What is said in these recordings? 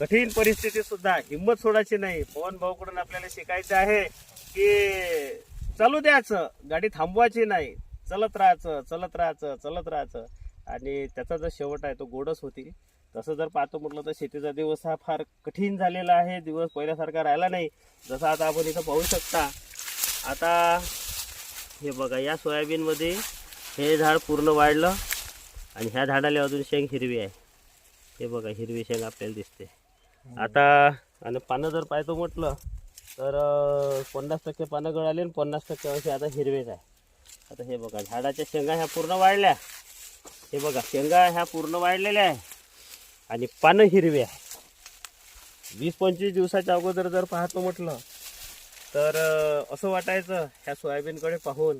कठीण परिस्थिती सुद्धा हिंमत सोडायची नाही. पवन भाऊकडून आपल्याला शिकायचं आहे की चालू द्यायचं. गाडी थांबवायची नाही. चलत राहायचं चलत राहायचं चलत राहायचं. आणि त्याचा जो शेवट आहे तो गोडच होती. तसं जर पाहतो म्हटलं तर शेतीचा दिवस हा फार कठीण झालेला आहे. दिवस पहिल्यासारखा राहिला नाही. जसं आता आपण इथं पाहू शकता. आता हे बघा या सोयाबीनमध्ये हे झाड पूर्ण वाढलं आणि ह्या झाडाला अजून शेंग हिरवी आहे. हे बघा हिरवी शेंग आपल्याला दिसते. आता आणि पानं जर पाहतो म्हटलं तर पन्नास टक्के पानं गळाली आणि पन्नास टक्के असे आता हिरवेच आहे. आता हे बघा झाडाच्या शेंगा ह्या पूर्ण वाढल्या हे बघा शेंगा ह्या पूर्ण वाढलेल्या आहे. आणि पानं हिरवी आहे. वीस पंचवीस दिवसाच्या अगोदर जर पाहतो म्हटलं तर असं वाटायचं ह्या सोयाबीनकडे पाहून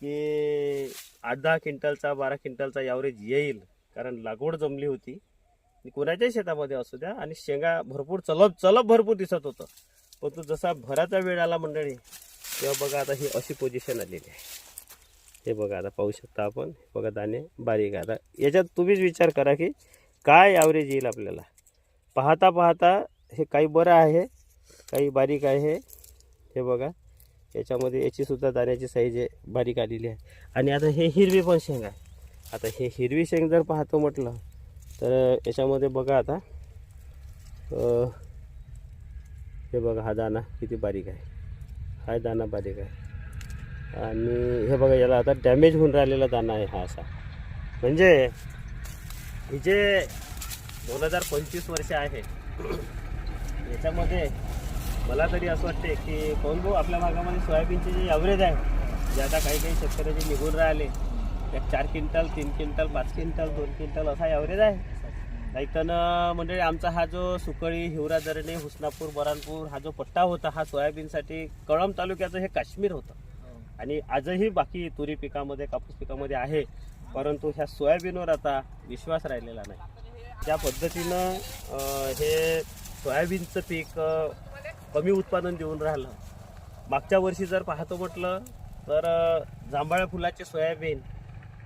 की आठ दहा क्विंटलचा बारा क्विंटलचा यावरेज येईल कारण लागवड जमली होती. कोणाच्याही शेतामध्ये असू द्या. आणि शेंगा भरपूर चलप चलप भरपूर दिसत होतं. परंतु जसा भराचा वेळ आला मंडळी तेव्हा बघा आता ही अशी पोझिशन आलेली आहे. हे बघा आता पाहू शकता आपण. हे बघा दाणे बारीक आता याच्यात तुम्हीच विचार करा की काय ॲव्हरेज येईल आपल्याला. पाहता पाहता हे काही बरं आहे काही बारीक आहे. हे बघा याच्यामध्ये याचीसुद्धा दाण्याची साईज आहे बारीक आलेली आहे. आणि आता हे हिरवी पण शेंग आहे. आता हे हिरवी शेंग जर पाहतो म्हटलं तर याच्यामध्ये बघा आता. हे बघा हा दाणा किती बारीक आहे. हा दाणा बारीक आहे. आणि हे बघा याला आता डॅमेज होऊन राहिलेला दाणा आहे हा असा. म्हणजे हे जे दोन हजार पंचवीस वर्ष आहे याच्यामध्ये मला तरी असं वाटते की कोण भाऊ आपल्या भागामध्ये सोयाबीनचे जे ॲव्हरेज आहे जे आता काही काही शेतकऱ्याचे निघून राहिले एक चार क्विंटल तीन क्विंटल पाच क्विंटल दोन क्विंटल असा ॲव्हरेज आहे. नाही तर म्हणजे आमचा हा जो सुकळी हिवरा दरणे हुसनापूर बरानपूर हा जो पट्टा होता हा सोयाबीनसाठी कळंब तालुक्याचं हे काश्मीर होतं. आणि आजही बाकी तुरी पिकामध्ये कापूस पिकामध्ये आहे परंतु ह्या सोयाबीनवर आता विश्वास राहिलेला नाही. त्या पद्धतीनं हे सोयाबीनचं पीक कमी उत्पादन देऊन राहिलं. मागच्या वर्षी जर पाहतो म्हटलं तर अं, जांभळ्या फुलाचे सोयाबीन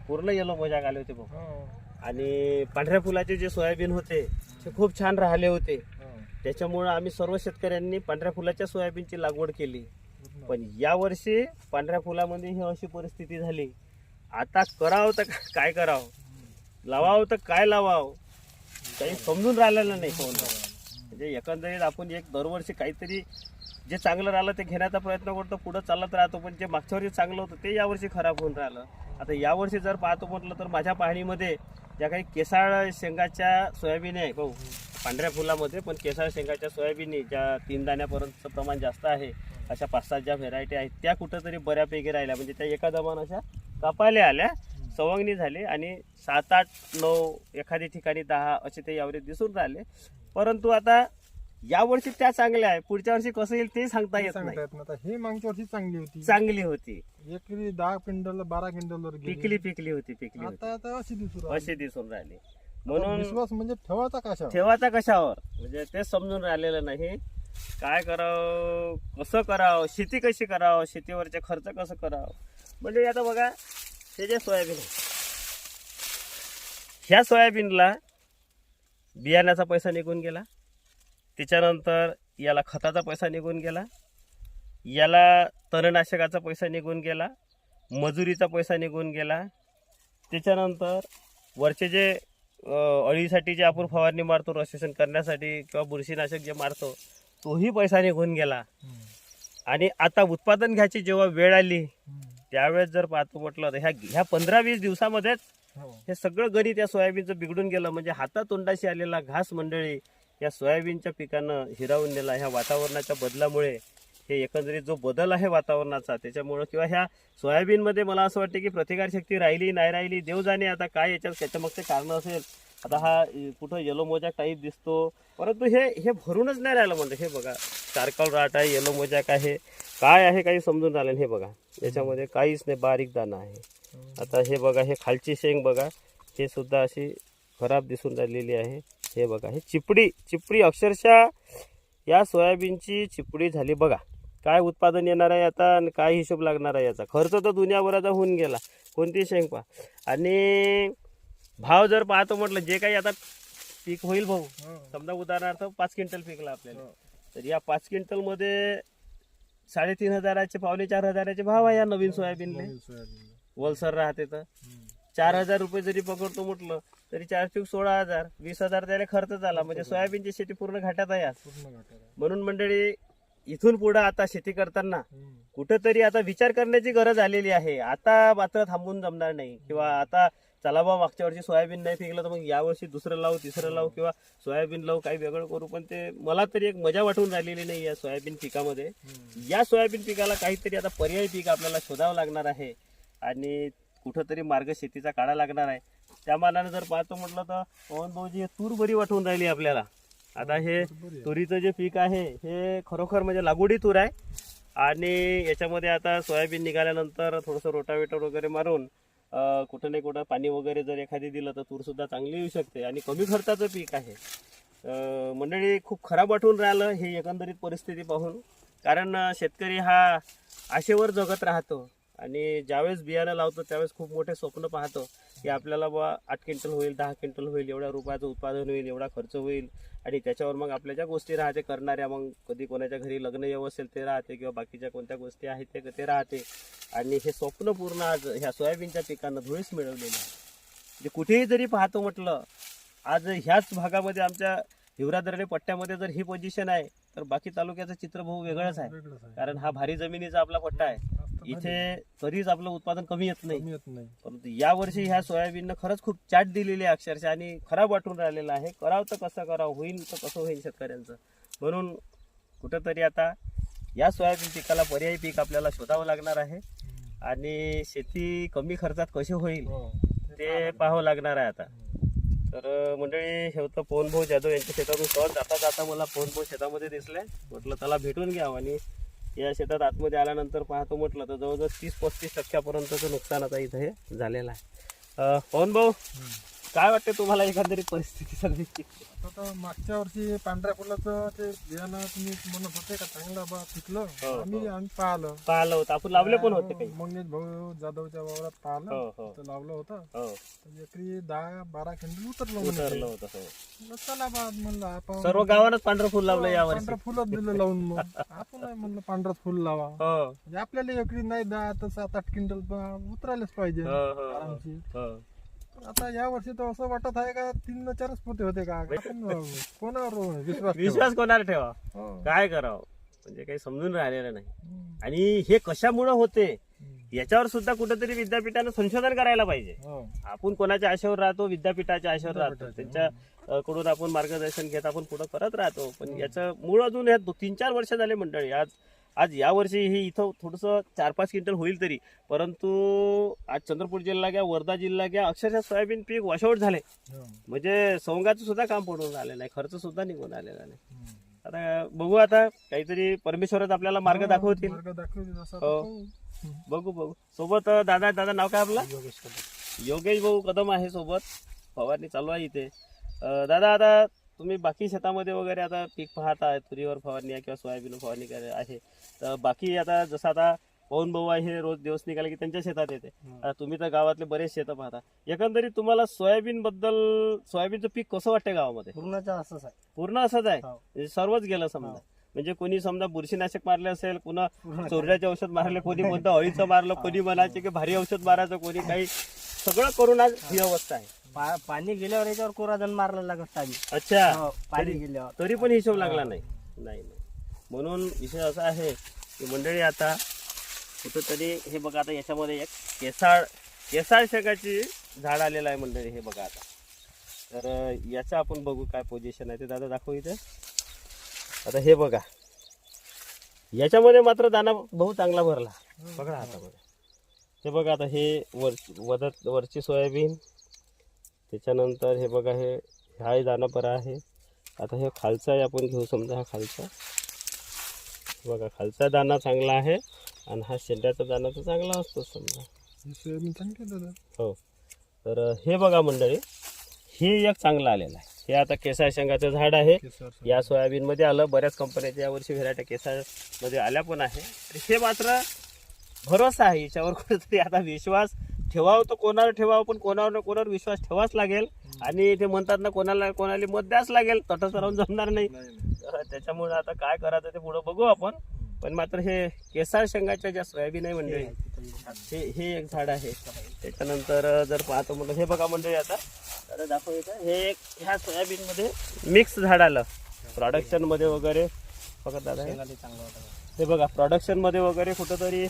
पूर्ण येलो मोजाक आले होते भाऊ आणि पांढऱ्या फुलाचे जे सोयाबीन होते ते खूप छान राहिले होते. त्याच्यामुळं आम्ही सर्व शेतकऱ्यांनी पांढऱ्या फुलाच्या सोयाबीनची लागवड केली. पण यावर्षी पांढऱ्या फुलामध्ये ही अशी परिस्थिती झाली. आता करावं तर काय करावं? लावावं तर काय लावावं? काही समजून राहिलेलं नाही कोण म्हणजे एकंदरीत आपण एक दरवर्षी काहीतरी जे चांगलं राहिलं ते घेण्याचा प्रयत्न करतो पुढं चालत राहतो पण जे मागच्या वर्षी चांगलं होतं ते यावर्षी खराब होऊन राहिलं. आता यावर्षी जर पाहतो म्हटलं तर माझ्या पाहणीमध्ये ज्या काही केसाळ शेंगाच्या सोयाबीन आहे भाऊ पांढऱ्या फुलामध्ये पण केसाळ शेंगाच्या सोयाबीनी ज्या तीन दाण्यापर्यंतचं प्रमाण जास्त आहे अशा पाच सात ज्या व्हेरायटी आहेत त्या कुठंतरी बऱ्यापैकी राहिल्या. म्हणजे त्या एका दमान अशा कापायला आल्या सवंगणी झाली आणि सात आठ नऊ एखाद्या ठिकाणी दहा असे ते यावरेज दिसून राहिले. परंतु आता यावर्षी त्या चांगल्या आहे. पुढच्या वर्षी कसं येईल ते सांगता येत सांगता नाही. येत नाही आता ही मागच्या वर्षी चांगली होती. चांगली होती. एकरी दहा क्विंटल बारा क्विंटल वर गेली. पिकली पिकली होती पिकली होती. आता आता अशी दिसू राहिली. अशी दिसून राहिली. आता म्हणून विश्वास म्हणजे ठेवायचा कशा ठेवायचा कशावर? म्हणजे तेच समजून राहिलेलं नाही. काय करावं? कसं करावं? शेती कशी करावं? शेतीवरचे खर्च कसं करावं? म्हणजे आता बघा हे जे सोयाबीन आहे. ह्या सोयाबीनला बियाण्याचा पैसा निघून गेला. त्याच्यानंतर याला खताचा पैसा निघून गेला याला तणनाशकाचा पैसा निघून गेला मजुरीचा पैसा निघून गेला त्याच्यानंतर वरचे जे अळीसाठी जे आपण फवारणी मारतो रसेशन करण्यासाठी किंवा बुरशीनाशक जे मारतो तोही पैसा निघून गेला. आणि आता उत्पादन घ्यायची जेव्हा वेळ आली. त्यावेळेस जर पाहतो म्हटलं तर ह्या ह्या पंधरा वीस दिवसामध्येच हो. हे सगळं गणित या सोयाबीनचं बिघडून गेलं म्हणजे हातातोंडाशी आलेला घास मंडळी या सोयाबीनच्या पिकानं हिरावून नेला. ह्या वातावरणाच्या बदलामुळे हे एकंदरीत जो बदल आहे वातावरणाचा त्याच्यामुळं किंवा ह्या सोयाबीनमध्ये मला असं वाटतं की प्रतिकारशक्ती राहिली नाही राहिली देव जाणे आता काय याच्यात त्याच्या मागचे कारण असेल. आता हा कुठं येलो मोजा टाईप दिसतो. परंतु हे हे भरूनच नाही राहिलं म्हणजे हे बघा चारकल राट आहे येलो मोजॅक आहे. काय आहे काही समजून राहिलं हे बघा याच्यामध्ये काहीच नाही बारीक दाणा आहे. आता हे बघा हे खालची शेंग बघा हे सुद्धा अशी खराब दिसून राहिलेली आहे. हे बघा हे चिपडी चिपडी अक्षरशः या सोयाबीनची चिपडी झाली. बघा काय उत्पादन येणार आहे आता आणि काय हिशोब लागणार आहे याचा? खर्च तर दुनियाभराचा होऊन गेला. कोणती शेंग पहा आणि भाव जर पाहतो म्हटलं जे काही आता पीक होईल भाऊ. समजा उदाहरणार्थ पाच क्विंटल पिकला आपल्याला. तर या पाच क्विंटलमध्ये साडेतीन हजाराचे पावणे चार हजाराचे भाव आहे या नवीन सोयाबीनले. वलसर राहते तर. चार हजार रुपये जरी पकडतो म्हटलं तरी चार चूक सोळा हजार वीस हजार त्याला खर्च झाला. म्हणजे सोयाबीनची शेती पूर्ण घाटात आहे आज. म्हणून मंडळी इथून पुढे आता शेती करताना. कुठंतरी आता विचार करण्याची गरज आलेली आहे. आता मात्र थांबून जमणार नाही. किंवा आता चला बा मागच्या वर्षी सोयाबीन नाही पिकलं तर मग यावर्षी दुसरं लावू तिसरं लावू किंवा सोयाबीन लावू काही वेगळं करू. पण ते मला तरी एक मजा वाटून राहिलेली नाही या सोयाबीन पिकामध्ये. या सोयाबीन पिकाला काहीतरी आता पर्यायी पीक आपल्याला शोधावं लागणार आहे. आणि कुठंतरी मार्ग शेतीचा काढा लागणार आहे. त्या मानाने जर पाहतो म्हटलं तर पवन भाऊजी हे तूर बरी वाटून राहिली आपल्याला. आता हे. तुरीचं जे पीक आहे हे खरोखर म्हणजे लागवडी तूर आहे. आणि याच्यामध्ये आता सोयाबीन निघाल्यानंतर थोडंसं रोटावेटर वगैरे मारून कुठं नाही कुठं पाणी वगैरे जर एखादी दिलं तर तूर सुद्धा चांगली येऊ शकते. आणि कमी खर्चाचं पीक आहे. मंडळी खूप खराब वाटून राहिलं हे एकंदरीत परिस्थिती पाहून. कारण शेतकरी हा आशेवर जगत राहतो. आणि ज्यावेळेस बियाणं लावतो त्यावेळेस खूप मोठे स्वप्न पाहतो की आपल्याला बा आठ क्विंटल होईल दहा क्विंटल होईल एवढ्या रुपयाचं उत्पादन होईल एवढा खर्च होईल. आणि त्याच्यावर मग आपल्या ज्या गोष्टी राहते करणाऱ्या मग कधी कोणाच्या घरी लग्न येऊ असेल ते राहते किंवा बाकीच्या कोणत्या गोष्टी आहेत ते ते राहते. आणि हे स्वप्न पूर्ण आज ह्या सोयाबीनच्या पिकांना धुळीस मिळवलेलं आहे. म्हणजे कुठेही जरी पाहतो म्हटलं आज ह्याच भागामध्ये आमच्या हिवरादरणे पट्ट्यामध्ये जर ही पोझिशन आहे तर बाकी तालुक्याचं चित्र भाऊ वेगळंच आहे. कारण हा भारी जमिनीचा आपला पट्टा आहे. इथे तरीच आपलं उत्पादन कमी येत नाही. कमी येत नाही. परंतु या वर्षी ह्या सोयाबीननं खरंच खूप चाट दिलेली आहे अक्षरशः आणि खराब वाटून राहिलेलं आहे. करावं तर कसं करावं होईल तर कसं होईल शेतकऱ्यांचं. म्हणून कुठंतरी आता या सोयाबीन पिकाला पर्यायी पीक आपल्याला शोधावं लागणार आहे. आणि शेती कमी खर्चात कशी होईल हो. ते पाहावं लागणार आहे आता. तर मंडळी हे होतं पवनभाऊ जाधव यांच्या शेतातून सहज जाता जाता मला पवनभाऊ शेतामध्ये दिसले. म्हटलं त्याला भेटून घ्यावं आणि या शेतात आतमध्ये आल्यानंतर पाहतो म्हटलं तर जवळजवळ तीस पस्तीस टक्क्यापर्यंतचं नुकसान आता इथं हे झालेलं आहे. पवन भाऊ काय वाटते तुम्हाला एकंदरीत परिस्थिती सगळी आता मागच्या वर्षी पांढऱ्या फुलाचं ते बियाणं तुम्ही म्हणत होते का चांगलं बा पिकलं. हो, आम्ही आम्ही पाहिलं. पाहिलं होतं. आपण लावले पण होते काही? मंगेश भाऊ जाधवच्या वावरात हो पाहिलं. हो तर लावलं होतं. हो. तर एकरी दहा बारा खंड उतरलं म्हणे उतरलं. होतं हो. म्हणलं चला बा म्हणलं आपण सर्व गावानच पांढरं फुल लावलं यावर्षी पांढरं फुलच दिलं लावून मग. आपण म्हणलं पांढरं फुल लावा. हो. म्हणजे आपल्याला एकरी नाही दहा तर सात आठ क्विंटल ब- उतरायलाच पाहिजे हो हो. आरामशीर. हो. आता या वर्षी तर असं वाटत आहे का तीन न चारच पोते होते का? आपण कोणावर विश्वास ठेवा? विश्वास कोणाला ठेवा? हो. काय करावं? म्हणजे काही समजून राहिलेलं नाही. हम्म. आणि हे कशामुळं होते. याच्यावर सुद्धा कुठेतरी विद्यापीठानं संशोधन करायला पाहिजे. हो. आपण कोणाच्या आशेवर राहतो विद्यापीठाच्या आशेवर राहतो. त्यांच्या अ, कडून आपण मार्गदर्शन घेत आपण पुढे करत राहतो. पण याचं मूळ अजून ह्या दो- तीन चार वर्ष झाले मंडळी. आज आज या वर्षी हे इथं थोडस चार पाच क्विंटल होईल तरी. परंतु आज चंद्रपूर जिल्हा घ्या वर्धा जिल्हा घ्या अक्षरशः सोयाबीन पीक वॉशआउट झाले हो. म्हणजे सवंगाचं सुद्धा काम पडून आलेलं नाही खर्च सुद्धा निघून आलेला नाही. आता बघू आता काहीतरी परमेश्वरच आपल्याला मार्ग दाखवतील. हो. बघू बघू. सोबत दादा दादा नाव काय आपलं? योगेश भाऊ कदम आहे सोबत. फवारणी चालू आहे इथे. दादा आता तुम्ही बाकी शेतामध्ये वगैरे आता पीक पाहता तुरीवर फवारणी आहे किंवा सोयाबीन फवारणी आहे. तर बाकी आता जसं आता पवन भाऊ आहे हे रोज दिवस निघाले की त्यांच्या शेतात येते. तुम्ही तर गावातले बरेच शेतं पाहता. एकंदरीत तुम्हाला सोयाबीन बद्दल सोयाबीनचं पीक कसं वाटतं गावामध्ये? पूर्णचा असंच आहे. पूर्ण असंच आहे? हो. म्हणजे सर्वच गेलं समजा. हो. म्हणजे कोणी समजा बुरशीनाशक मारले असेल पूर्ण चोरड्याचे औषध मारले कोणी कोणतं अळीचं मारलं कोणी म्हणायचे की भारी औषध मारायचं कोणी काही सगळं करून आज ही अवस्था आहे. पा- पाणी गेल्यावर याच्यावर कोराधन मारला लागत आधी. अच्छा. हो, पाणी गेल्यावर. तरी पण हिशोब लागला नाही. नाही नाही. म्हणून विषय असा आहे की मंडळी आता कुठंतरी हे बघा आता याच्यामध्ये एक केसाळ केसाळ शेकाची झाड आलेलं आहे मंडळी हे बघा आता. तर अं, याचं आपण बघू काय पोझिशन आहे ते दादा दाखवू इथे. आता हे बघा. याच्यामध्ये मात्र दाना बहु चांगला भरला. बघा हातामध्ये. हे बघा आता हे वर वदत वरची सोयाबीन त्याच्यानंतर हे बघा हे हाही दाना बरा आहे. आता हे खालचा आपण घेऊ समजा हा खालचा. बघा खालचा दाना चांगला आहे आणि हा शेंड्याचा दाना तर चांगला असतो समजा. हे सोयाबीन चांगले दादा. हो. तर हे बघा मंडळी हे एक चांगलं आलेलं आहे. हे आता केसाळ शेंगाचं झाड आहे. या सोयाबीनमध्ये आलं बऱ्याच कंपन्याच्या यावर्षी व्हेरायटी केसाळमध्ये आल्या पण आहे. तर हे मात्र भरोसा आहे याच्यावर कुठेतरी आता विश्वास ठेवावं तर कोणावर ठेवावं पण कोणावर ना कोणावर विश्वास ठेवाच लागेल. आणि ते म्हणतात ना कोणाला कोणाला मत द्याच लागेल. तटस्थ राहून जमणार नाही. तर त्याच्यामुळे आता काय करायचं ते पुढं बघू आपण. पण मात्र हे केसाळ शेंगाच्या ज्या सोयाबीन आहे मंडळी हे हे एक झाड आहे. त्याच्यानंतर जर पाहतो म्हणलं हे बघा मंडळी आता. तर दाखव हे एक ह्या सोयाबीन मध्ये मिक्स झाड आलं. प्रोडक्शनमध्ये वगैरे. बघा दादा हे. हे बघा प्रोडक्शनमध्ये वगैरे कुठंतरी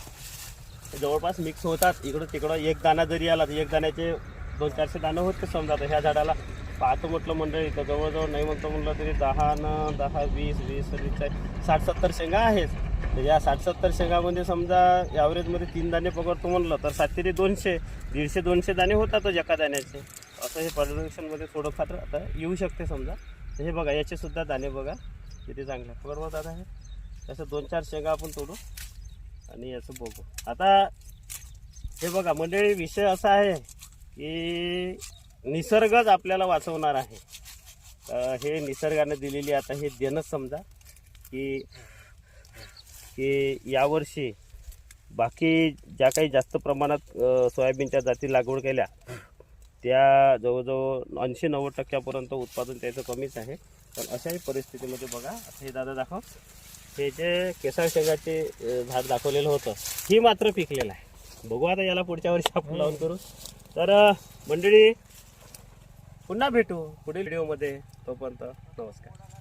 जवळपास मिक्स होतात. इकडं तिकडं एक दाणा जरी आला तर एक दाण्याचे दोन चारशे दाणं होते समजा तर ह्या झाडाला. पाहतो म्हटलं मंडळी तर जवळजवळ नाही म्हणतो म्हटलं तरी दहा न दहा वीस वीस वीस साठ सत्तर शेंगा आहेत. तर या साठ सत्तर शेंगामध्ये समजा ॲव्हरेजमध्ये तीन दाणे पकडतो म्हणलं तर सात तरी दोनशे दीडशे दोनशे दाणे होतातच एका दाण्याचे. असं हे प्रोडक्शनमध्ये थोडंफार आता येऊ शकते समजा. तर हे बघा याचेसुद्धा दाणे बघा किती चांगले आहेत. बरोबर दादा हे? तसं दोन चार शेंगा आपण तोडू. आणि याचं बघू. आता हे बघा मंडळी विषय असा आहे की निसर्गच आपल्याला वाचवणार आहे. हे निसर्गाने दिलेली आता हे देणंच समजा की की यावर्षी बाकी ज्या काही जास्त प्रमाणात सोयाबीनच्या जाती लागवड केल्या त्या जवळजवळ ऐंशी नव्वद टक्क्यापर्यंत उत्पादन त्याचं कमीच आहे. पण अशाही परिस्थितीमध्ये बघा आता हे दादा दाखव. हे जे केसर शेंगाचे झाड दाखवलेलं होतं ही मात्र पिकलेलं आहे. बघू आता याला पुढच्या वर्षी आपण लावून करू. तर मंडळी पुन्हा भेटू पुढील व्हिडिओमध्ये. तोपर्यंत नमस्कार.